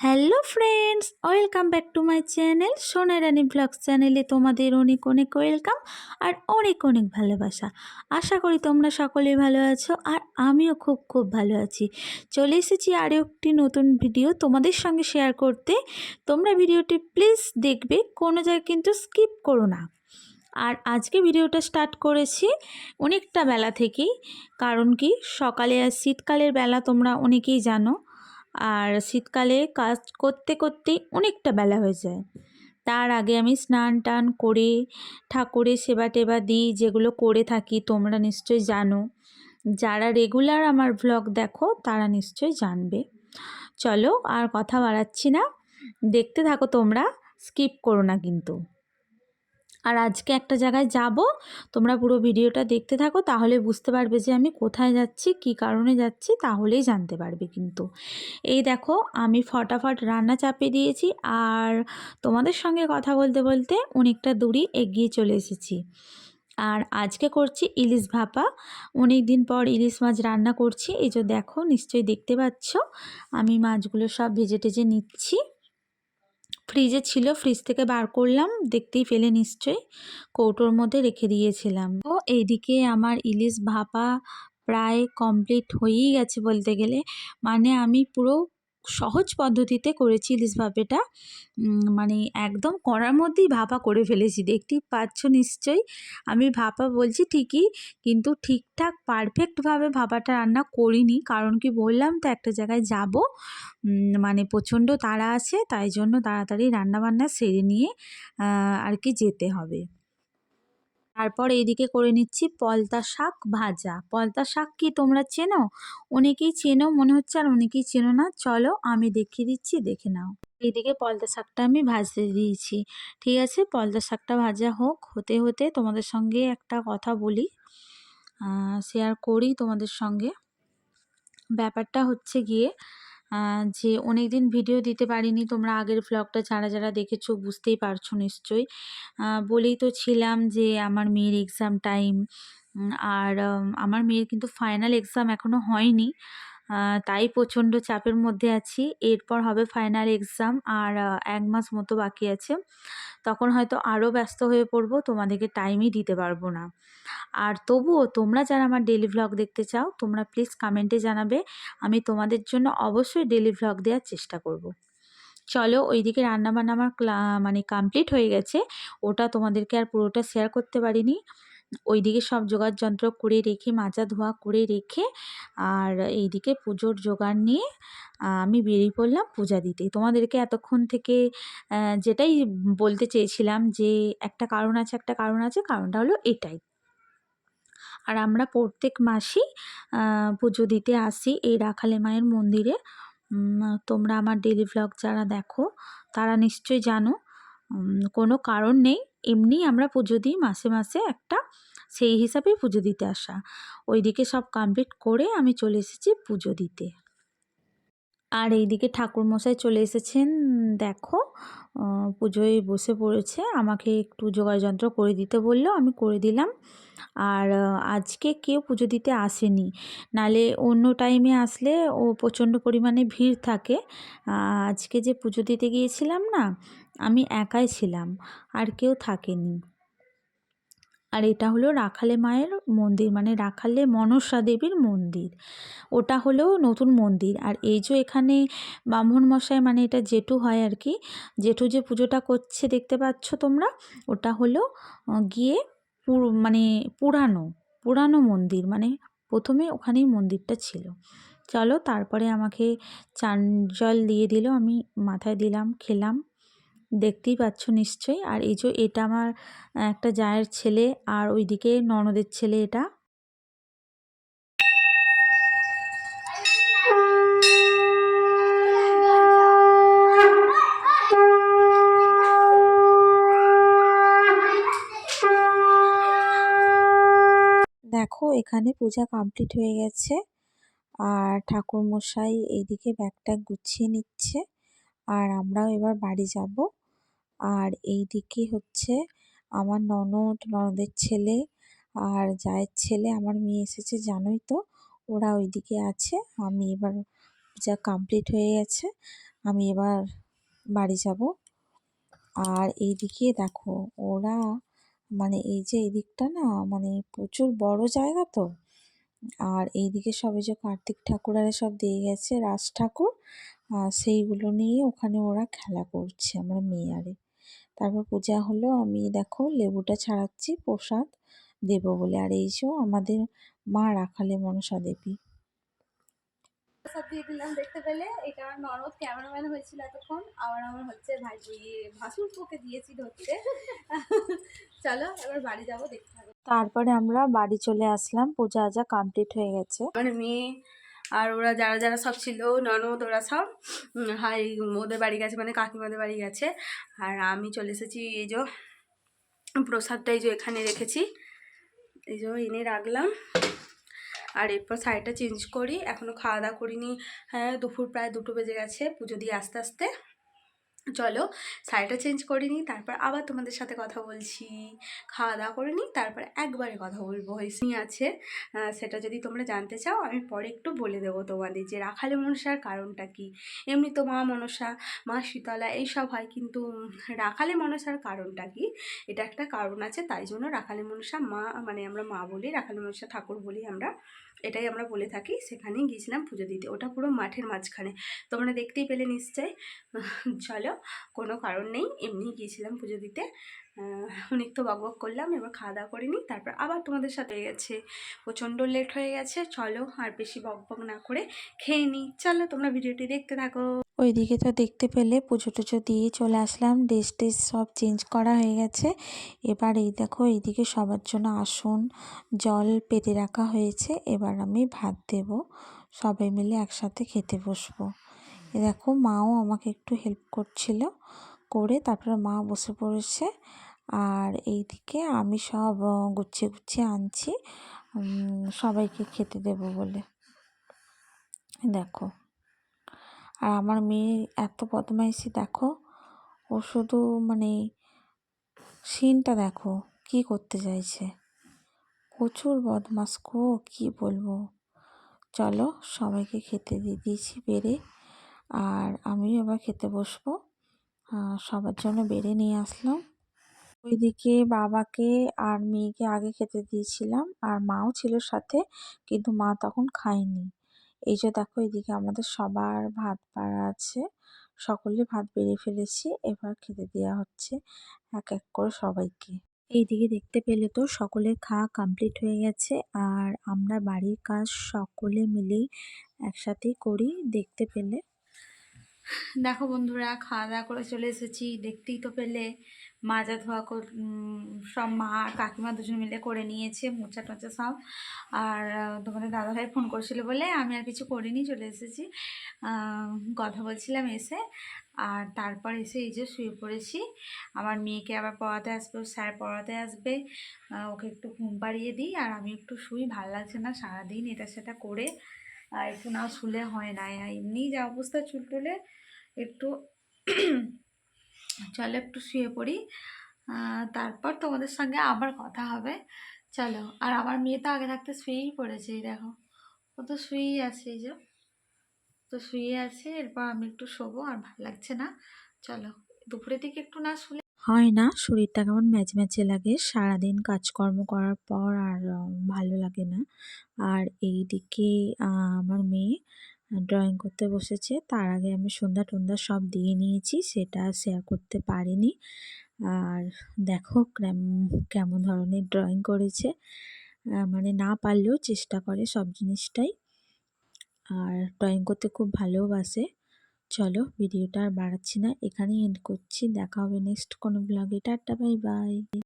Hello friends welcome back to my channel Sona Rani vlogs চ্যানেলে তোমাদের অনেক অনেক ওয়েলকাম আর অনেক অনেক ভালোবাসা। আশা করি তোমরা সকলেই ভালো আছো আর আমিও খুব খুব ভালো আছি। চলে এসেছি আরও একটি নতুন ভিডিও তোমাদের সঙ্গে শেয়ার করতে। তোমরা ভিডিওটি প্লিজ দেখবে, কোনো জায়গায় কিন্তু স্কিপ করো না। আর আজকে ভিডিওটা স্টার্ট করেছি অনেকটা বেলা থেকেই, কারণ কি সকালে আর শীতকালের বেলা তোমরা অনেকেই জানো আর শীতকালে কাজ করতে করতেই অনেকটা বেলা হয়ে যায়। তার আগে আমি স্নান টান করে ঠাকুরের সেবা টেবা দিই, যেগুলো করে থাকি, তোমরা নিশ্চয়ই জানো। যারা রেগুলার আমার ভ্লগ দেখো, তারা নিশ্চয়ই জানবে। চলো আর কথা বাড়াচ্ছি না। দেখতে থাকো তোমরা স্কিপ করো না কিন্তু। আর আজকে একটা জায়গায় যাব, তোমরা পুরো ভিডিওটা দেখতে থাকো, তাহলে বুঝতে পারবে যে আমি কোথায় যাচ্ছি, কি কারণে যাচ্ছি, তাহলেই জানতে পারবে কিন্তু। এই দেখো, আমি ফটাফট রান্না চাপিয়ে দিয়েছি, আর তোমাদের সঙ্গে কথা বলতে বলতে অনেকটা দূরই এগিয়ে চলে এসেছি। আর আজকে করছি ইলিশ ভাপা অনেক দিন পর ইলিশ মাছ রান্না করছি, এই যে দেখো, নিশ্চয়ই দেখতে পাচ্ছ, আমি মাছগুলো সব ভেজে টেজে নিচ্ছি। ফ্রিজে ছিল ফ্রিজ থেকে বার করলাম, দেখতেই ফেলে নিশ্চয়ই, কৌটোর মধ্যে রেখে দিয়েছিলাম। ও এইদিকে আমার ইলিশ ভাপা প্রায় কমপ্লিট হয়েই গেছে বলতে গেলে মানে আমি পুরো সহজ পদ্ধতিতে করেছি ইলিশ ভাপেটা মানে একদম কড়ার মধ্যেই ভাপা করে ফেলেছি। দেখতেই পাচ্ছ নিশ্চয়ই? আমি ভাপা বলছি ঠিকই, কিন্তু ঠিকঠাক পারফেক্টভাবে ভাপাটা রান্না করিনি। কারণ কি বললাম তো, একটা জায়গায় যাব মানে প্রচণ্ড তাড়া আছে, তাই জন্য তাড়াতাড়ি রান্নাবান্না সেরে নিয়ে আর কি যেতে হবে। তারপর এইদিকে করে নিচ্ছি পলতা শাক ভাজা। পলতা শাক কি তোমরা চেনো? অনেকেই চেনো, মনে হচ্ছে আর অনেকেই চেনো না। চলো আমি দেখিয়ে দিচ্ছি, দেখে নাও। এইদিকে পলতা শাকটা আমি ভাজতে দিয়েছি। ঠিক আছে, পলতা শাকটা ভাজা হোক, হতে হতে তোমাদের সঙ্গে একটা কথা বলি শেয়ার করি তোমাদের সঙ্গে। ব্যাপারটা হচ্ছে গিয়ে যে অনেক দিন ভিডিও দিতে পারিনি, তোমরা আগের ভ্লগটা যারা যারা দেখেছ বুঝতেই পারছ নিশ্চয়ই। বলেই তো ছিলাম যে আমার মেয়ের এক্সাম টাইম আর আমার মেয়ের কিন্তু ফাইনাল এক্সাম এখনও হয়নি। তাই প্রচণ্ড চাপের মধ্যে আছি। এরপর হবে ফাইনাল এক্সাম আর এক মাস মতো বাকি আছে। তখন হয়তো আরও ব্যস্ত হয়ে পড়ব, তোমাদেরকে টাইমই দিতে পারব না। আর তবুও তোমরা যারা আমার ডেলি ভ্লগ দেখতে চাও, তোমরা প্লিজ কমেন্টে জানাবে। আমি তোমাদের জন্য অবশ্যই ডেলি ভ্লগ দেওয়ার চেষ্টা করব। চলো, ওইদিকে রান্নাবান্না আমার মানে কমপ্লিট হয়ে গেছে। ওটা তোমাদেরকে আর পুরোটা শেয়ার করতে পারিনি। ওইদিকে সব জোগাড় যন্ত্র করে রেখে, মাজা ধোয়া করে রেখে আর এইদিকে পুজোর জোগাড় নিয়ে আমি বেরিয়ে পড়লাম পূজা দিতে। তোমাদেরকে এতক্ষণ থেকে যেটাই বলতে চেয়েছিলাম যে একটা কারণ আছে, একটা কারণ আছে, কারণটা হলো এটাই। আর আমরা প্রত্যেক মাসেই পুজো দিতে আসি এই রাখালে মায়ের মন্দিরে। তোমরা আমার ডেলি ভ্লগ যারা দেখো, তারা নিশ্চয়ই জানো কোনো কারণ নেই। এমনি আমরা পুজো দিই মাসে মাসে একটা সেই হিসাবেই পুজো দিতে আসা। ওইদিকে সব কমপ্লিট করে আমি চলে এসেছি পুজো দিতে। আর এইদিকে ঠাকুরমশাই চলে এসেছেন, দেখো পুজোয় বসে পড়েছে। আমাকে একটু যন্ত্র করে দিতে বলল, আমি করে দিলাম। আর আজকে কেউ পুজো দিতে আসেনি। নালে অন্য টাইমে আসলে ও প্রচণ্ড পরিমাণে ভিড় থাকে। আজকে যে পুজো দিতে গিয়েছিলাম না আমি একাই ছিলাম, আর কেউ থাকেনি। আর এটা হলো রাখালে মায়ের মন্দির মানে রাখালে মনসা দেবীর মন্দির। ওটা হলো নতুন মন্দির। আর এই যে এখানে ব্রাহ্মণ মশাই মানে এটা জেঠু হয় আর কি, জেঠু যে পুজোটা করছে দেখতে পাচ্ছ তোমরা, ওটা হলো গিয়ে পুর মানে পুরানো পুরানো মন্দির মানে প্রথমে ওখানেই মন্দিরটা ছিল। চলো তারপরে আমাকে চান জল দিয়ে দিল, আমি মাথায় দিলাম, খেলাম। দেখতেই পাচ্ছ নিশ্চয়ই। আর এই যে এটা আমার একটা জায়ের ছেলে আর ওইদিকে ননদের ছেলে এটা। দেখো, এখানে পূজা কমপ্লিট হয়ে গেছে। আর ঠাকুরমশাই এইদিকে ব্যাগটা গুছিয়ে নিচ্ছে। আর আমরাও এবার বাড়ি যাব। আর এই দিকে হচ্ছে আমার ননদ, ননদের ছেলে আর জায়ের ছেলে, আমার মেয়ে এসেছে, জানোই তো ওরা ওইদিকে আছে। আমি এবার যা কমপ্লিট হয়ে গেছে, আমি এবার বাড়ি যাব। আর এইদিকে দেখো, ওরা মানে এই যে এদিকটা না মানে প্রচুর বড় জায়গা তো। আর এইদিকে সবে যে কার্তিক ঠাকুর আর সব দিয়ে গেছে, রাজ ঠাকুর। সেইগুলো নিয়ে ওখানে ওরা খেলা করছে, আমার মেয়ে আরে তারপর পূজা হলো আমি দেখো লেবুটা ছাড়াচ্ছি প্রসাদ দেব বলে। আর এই যে আমাদের মা রাখালে মনসা দেবী। সব দিয়ে দিলাম দেখতে পেলে? এটা আমার ননদ ক্যামেরাম্যান হয়েছিল এতক্ষণ। আবার আমার হচ্ছে ভাসুর পোকে দিয়েছি ধরতে। চলো এবার বাড়ি যাব দেখতে হবে তারপরে আমরা বাড়ি চলে আসলাম পূজা আজা কমপ্লিট হয়ে গেছে। মানে মেয়ে আর ওরা যারা যারা সব ছিল, ননদ ওরা সব হাই, ওদের বাড়ি গেছে মানে কাকিমাদের বাড়ি গেছে। আর আমি চলে এসেছি, এই যে প্রসাদটা, এই যে এখানে রেখেছি। এই যে এনে রাখলাম। আর এরপর শাড়িটা চেঞ্জ করি। এখনও খাওয়া দাওয়া করিনি। হ্যাঁ দুপুর প্রায় দুটো বেজে গেছে পুজো দিয়ে আস্তে আস্তে। চলো শাড়িটা চেঞ্জ করে নিই, তারপর আবার তোমাদের সাথে কথা বলছি। খাওয়া দাওয়া করে নিই, তারপর একবারে কথা বলব। হয়েছি আছে। সেটা যদি তোমরা জানতে চাও, আমি পরে একটু বলে দেবো তোমাদের যে রাখালে মনসার কারণটা কি। এমনি তো মা মনসা, মা শীতলা, এইসব হয়, কিন্তু রাখালে মনসার কারণটা কি? এটা একটা কারণ আছে, তাই জন্য রাখালে মনসা মা মানে আমরা মা বলি রাখালে মনসা ঠাকুর বলি আমরা এটাই আমরা বলে থাকি, সেখানেই গিয়েছিলাম পুজো দিতে। ওটা পুরো মাঠের মাঝখানে। তোমরা দেখতেই পেলে নিশ্চয় চলো, কোনো কারণ নেই এমনি গিয়েছিলাম পুজো দিতে। অনেক তো বকবক করলাম, এবার খাওয়া দাওয়া করিনি তারপর আবার তোমাদের সাথে গেছে। প্রচণ্ড লেট হয়ে গেছে, চলো আর বেশি বকবক না করে খেয়ে নিই। চলো তোমরা ভিডিওটি দেখতে থাকো। ওইদিকে তো দেখতে পেলে পুজো টুজো দিয়ে চলে আসলাম ড্রেস টেস সব চেঞ্জ করা হয়ে গেছে। এবার এই দেখো, এইদিকে সবার জন্য আসন, জল পেতে রাখা হয়েছে, এবার আমি ভাত দেব। সবাই মিলে একসাথে খেতে বসবো। এ দেখো, মাও আমাকে একটু হেল্প করছিল, করে তারপরে মা বসে পড়েছে। আর এইদিকে আমি সব গুছিয়ে গুছিয়ে আনছি। সবাইকে খেতে দেব বলে। দেখো। আর আমার মেয়ে এত বদমাইশি, দেখো। ও শুধু মানে সিনটা দেখো, কি করতে চাইছে। প্রচুর বদমাস কো, কি বলব। চলো, সবাইকে খেতে দিয়ে দিয়েছি বেড়ে। আর আমিও এবার খেতে বসবো। সবার জন্য বেড়ে নিয়ে আসলাম। ওইদিকে বাবাকে আর মেয়েকে আগে খেতে দিয়েছিলাম, আর মাও ছিল সাথে, কিন্তু মা তখন খায়নি। এই যে দেখো, এদিকে আমাদের সবার ভাত পাড়া আছে, সকলে ভাত বেড়ে ফেলেছি, এবার খেতে দেওয়া হচ্ছে এক এক করে সবাইকে। এইদিকে দেখতে পেলে তো সকলের খাওয়া কমপ্লিট হয়ে গেছে, আর আমরা বাড়ির কাজ সকলে মিলেই একসাথেই করি, দেখতে পেলে দেখো বন্ধুরা, খাওয়া দাওয়া করে চলে এসেছি। দেখতেই তো পেলে মাজা ধোয়া কর- সব মা আর কাকিমা দুজন মিলে করে নিয়েছে মোচা টোচা সব। আর তোমাদের দাদাভাই ফোন করছিল বলে আমি আর কিছু করিনি, চলে এসেছি। কথা বলছিলাম এসে। আর তারপর এসে এই যে শুয়ে পড়েছি। আমার মেয়েকে আবার পড়াতে আসবে স্যার পড়াতে আসবে। ওকে একটু ঘুম পাড়িয়ে দিই আর আমি একটু শুই, ভালো লাগছে না সারাদিন এটা সেটা করে। একটু না শুলে হয় না। এমনি যা অবস্থা চুল টুলে, একটু চলো একটু শুয়ে পড়ি। তারপর তোমাদের সঙ্গে আবার কথা হবে। চলো, আর আমার মেয়ে তো আগে থাকতে শুয়েই পড়েছে দেখো। ও তো শুয়েই আছে, এই যে। তো শুয়ে আছে, এরপর আমি একটু শোবো আর ভালো লাগছে না। চলো, দুপুরের দিকে একটু না শুলে হয় না শরীরটা কেমন ম্যাচে ম্যাচে লাগে সারাদিন কাজকর্ম করার পর আর ভালো লাগে না। আর এইদিকে আহ, আমার মেয়ে ড্রয়িং করতে বসেছে তার আগে আমি সন্ধ্যা টন্ধ্যা সব দিয়ে নিয়েছি সেটা শেয়ার করতে পারিনি। আর দেখো কেম- কেমন ধরনের ড্রয়িং করেছে মানে না পারলেও চেষ্টা করে সব জিনিসটাই। আর ড্রয়িং করতে খুব ভালোবাসে চলো ভিডিওটা আর বাড়াচ্ছি না, এখানেই এন্ড করছি, দেখা হবে নেক্সট কোনো ব্লগে টাটা বাই বাই